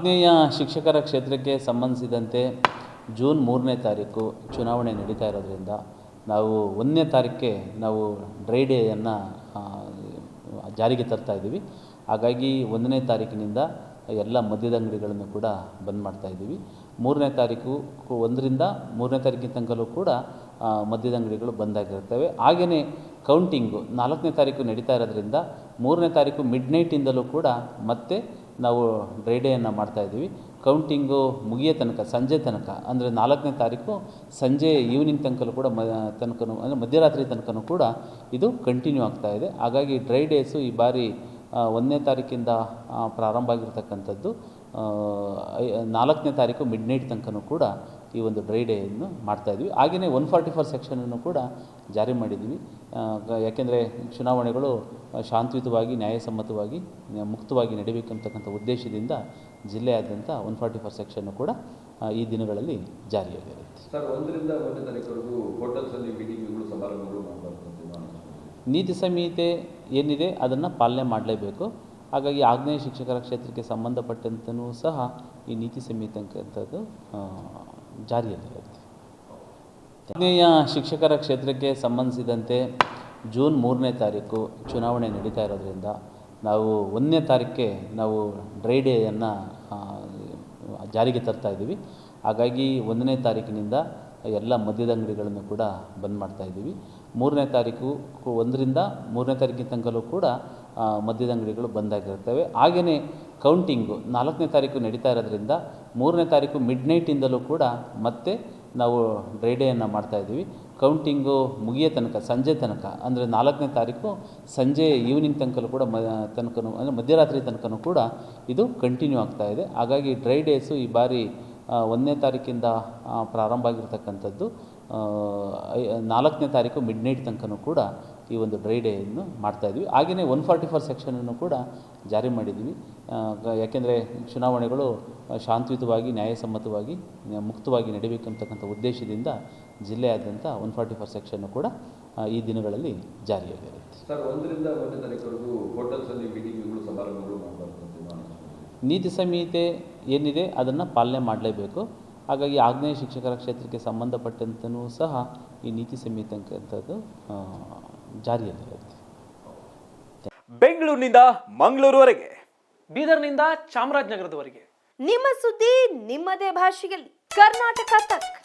ಆಗ್ನೇಯ ಶಿಕ್ಷಕರ ಕ್ಷೇತ್ರಕ್ಕೆ ಸಂಬಂಧಿಸಿದಂತೆ ಜೂನ್ ಮೂರನೇ ತಾರೀಕು ಚುನಾವಣೆ ನಡೀತಾ ಇರೋದ್ರಿಂದ ನಾವು ಒಂದನೇ ತಾರೀಕಿಗೆ ನಾವು ಡ್ರೈ ಡೇಯನ್ನು ಜಾರಿಗೆ ತರ್ತಾ ಇದ್ದೀವಿ. ಹಾಗಾಗಿ ಒಂದನೇ ತಾರೀಕಿನಿಂದ ಎಲ್ಲ ಮದ್ಯದ ಅಂಗಡಿಗಳನ್ನು ಕೂಡ ಬಂದ್ ಮಾಡ್ತಾ ಇದ್ದೀವಿ. ಮೂರನೇ ತಾರೀಕು ಒಂದರಿಂದ ಮೂರನೇ ತಾರೀಕಿನ ತನಕಲ್ಲೂ ಕೂಡ ಮದ್ಯದ ಅಂಗಡಿಗಳು ಬಂದಾಗಿರ್ತವೆ ಹಾಗೆಯೇ ಕೌಂಟಿಂಗು ನಾಲ್ಕನೇ ತಾರೀಕು ನಡೀತಾ ಇರೋದ್ರಿಂದ ಮೂರನೇ ತಾರೀಕು ಮಿಡ್ ನೈಟಿಂದಲೂ ಕೂಡ ಮತ್ತೆ ನಾವು ಡ್ರೈ ಡೇಯನ್ನು ಮಾಡ್ತಾಯಿದ್ದೀವಿ ಕೌಂಟಿಂಗು ಮುಗಿಯೋ ತನಕ, ಸಂಜೆ ತನಕ, ಅಂದರೆ ನಾಲ್ಕನೇ ತಾರೀಕು ಸಂಜೆ ಈವ್ನಿಂಗ್ ತನಕಲೂ ಕೂಡ ಮ, ತನಕನೂ, ಅಂದರೆ ಮಧ್ಯರಾತ್ರಿ ತನಕನೂ ಕೂಡ ಇದು ಕಂಟಿನ್ಯೂ ಆಗ್ತಾ ಇದೆ. ಹಾಗಾಗಿ ಡ್ರೈ ಡೇಸು ಈ ಬಾರಿ ಒಂದನೇ ತಾರೀಕಿಂದ ಪ್ರಾರಂಭ ಆಗಿರ್ತಕ್ಕಂಥದ್ದು ನಾಲ್ಕನೇ ತಾರೀಕು ಮಿಡ್ ನೈಟ್ ತನಕನೂ ಕೂಡ ಈ ಒಂದು ಡ್ರೈ ಡೇಯನ್ನು ಮಾಡ್ತಾ ಇದ್ವಿ. ಹಾಗೆಯೇ ಒನ್ ಫಾರ್ಟಿ ಫೋರ್ ಸೆಕ್ಷನನ್ನು ಕೂಡ ಜಾರಿ ಮಾಡಿದ್ವಿ ಯಾಕೆಂದರೆ ಚುನಾವಣೆಗಳು ಶಾಂತಿಯುತವಾಗಿ ನ್ಯಾಯಸಮ್ಮತವಾಗಿ ನ್ಯಾ- ಮುಕ್ತವಾಗಿ ನಡೀಬೇಕಂತಕ್ಕಂಥ ಉದ್ದೇಶದಿಂದ ಜಿಲ್ಲೆಯಾದ್ಯಂತ ಒನ್ ಫಾರ್ಟಿ ಫೋರ್ ಸೆಕ್ಷನ್ನು ಕೂಡ ಈ ದಿನಗಳಲ್ಲಿ ಜಾರಿಯಾಗಿರುತ್ತೆ. ಸರ್ ಒಂದರಿಂದ ಒಂದನೇ ತಾರೀಕುವರೆಗೂ ಹೋಟೆಲ್ಸಲ್ಲಿ ಮೀಟಿಂಗ್ಗಳು ಸಮಾರಂಭಗಳು ನೀತಿ ಸಂಹಿತೆ ಏನಿದೆ ಅದನ್ನು ಪಾಲನೆ ಮಾಡಲೇಬೇಕು. ಹಾಗಾಗಿ ಆಗ್ನೇಯ ಶಿಕ್ಷಕರ ಕ್ಷೇತ್ರಕ್ಕೆ ಸಂಬಂಧಪಟ್ಟಂತನೂ ಸಹ ಈ ನೀತಿ ಸಂಹಿತೆ ಅಂತಕ್ಕಂಥದ್ದು ಆ, ಜಾರಿಯಲ್ಲಿರುತ್ತೆ. ಆಗ್ನೇಯ ಶಿಕ್ಷಕರ ಕ್ಷೇತ್ರಕ್ಕೆ ಸಂಬಂಧಿಸಿದಂತೆ ಜೂನ್ ಮೂರನೇ ತಾರೀಕು ಚುನಾವಣೆ ನಡೀತಾ ಇರೋದ್ರಿಂದ ನಾವು ಒಂದನೇ ತಾರೀಕಿಗೆ ನಾವು ಡ್ರೈ ಡೇಯನ್ನು ಜಾರಿಗೆ ತರ್ತಾ ಇದ್ದೀವಿ. ಹಾಗಾಗಿ ಒಂದನೇ ತಾರೀಕಿನಿಂದ ಎಲ್ಲ ಮದ್ಯದ ಅಂಗಡಿಗಳನ್ನು ಕೂಡ ಬಂದ್ ಮಾಡ್ತಾ ಇದ್ದೀವಿ. ಮೂರನೇ ತಾರೀಕು ಒಂದರಿಂದ ಮೂರನೇ ತಾರೀಕಿನ ತನಕಲ್ಲೂ ಕೂಡ ಮದ್ಯದ ಅಂಗಡಿಗಳು ಬಂದಾಗಿರ್ತವೆ ಹಾಗೆಯೇ ಕೌಂಟಿಂಗು ನಾಲ್ಕನೇ ತಾರೀಕು ನಡೀತಾ ಇರೋದ್ರಿಂದ ಮೂರನೇ ತಾರೀಕು ಮಿಡ್ ನೈಟಿಂದಲೂ ಕೂಡ ಮತ್ತೆ ನಾವು ಡ್ರೈ ಡೇಯನ್ನು ಮಾಡ್ತಾ ಇದ್ದೀವಿ. ಕೌಂಟಿಂಗು ಮುಗಿಯೋ ತನಕ, ಸಂಜೆ ತನಕ, ಅಂದರೆ ನಾಲ್ಕನೇ ತಾರೀಕು ಸಂಜೆ ಈವ್ನಿಂಗ್ ತನಕಲೂ ಕೂಡ ಮ, ತನಕನೂ, ಅಂದರೆ ಮಧ್ಯರಾತ್ರಿ ತನಕನೂ ಕೂಡ ಇದು ಕಂಟಿನ್ಯೂ ಆಗ್ತಾ ಇದೆ. ಹಾಗಾಗಿ ಡ್ರೈ ಡೇಸು ಈ ಬಾರಿ ಒಂದನೇ ತಾರೀಕಿಂದ ಪ್ರಾರಂಭ ಆಗಿರ್ತಕ್ಕಂಥದ್ದು ನಾಲ್ಕನೇ ತಾರೀಕು ಮಿಡ್ ನೈಟ್ ತನಕನೂ ಕೂಡ ಈ ಒಂದು ಡ್ರೈ ಡೇಯನ್ನು ಮಾಡ್ತಾ ಇದ್ವಿ. ಹಾಗೆಯೇ ಒನ್ ಫಾರ್ಟಿ ಫೋರ್ ಸೆಕ್ಷನನ್ನು ಕೂಡ ಜಾರಿ ಮಾಡಿದ್ದೀವಿ ಆ, ಯಾಕೆಂದರೆ ಚುನಾವಣೆಗಳು ಶಾಂತಿಯುತವಾಗಿ ನ್ಯಾಯಸಮ್ಮತವಾಗಿ ನ್ಯಾ- ಮುಕ್ತವಾಗಿ ನಡೀಬೇಕಂತಕ್ಕಂಥ ಉದ್ದೇಶದಿಂದ ಜಿಲ್ಲೆಯಾದ್ಯಂತ ಒನ್ ಫಾರ್ಟಿ ಫೋರ್ ಸೆಕ್ಷನ್ನು ಕೂಡ ಈ ದಿನಗಳಲ್ಲಿ ಜಾರಿಯಾಗಿರುತ್ತೆ ಸರ್ ಒಂದರಿಂದ ಒಂದನೇ ತಾರೀಕುವರೆಗೂ ಹೋಟೆಲ್ಸಲ್ಲಿ ಮೀಟಿಂಗ್ಗಳು ಸಮಾರಂಭಗಳು ಮಾಡಬಾರ್ದು ನೀತಿ ಸಂಹಿತೆ ಏನಿದೆ ಅದನ್ನು ಪಾಲನೆ ಮಾಡಲೇಬೇಕು. ಹಾಗಾಗಿ ಆಗ್ನೇಯ ಶಿಕ್ಷಕರ ಕ್ಷೇತ್ರಕ್ಕೆ ಸಂಬಂಧಪಟ್ಟಂತನೂ ಸಹ ಈ ನೀತಿ ಸಂಹಿತೆ ಅಂತಕ್ಕಂಥದ್ದು ಆ, ಜಾರಿಯಲ್ಲಿರುತ್ತೆ. ಬೆಂಗಳೂರಿನಿಂದ ಮಂಗಳೂರುವರೆಗೆ. ಬೀದರ್ನಿಂದ ಚಾಮರಾಜನಗರದವರೆಗೆ. ನಿಮ್ಮ ಸುದ್ದಿ ನಿಮ್ಮದೇ ಭಾಷೆಯಲ್ಲಿ. ಕರ್ನಾಟಕ ತಕ್.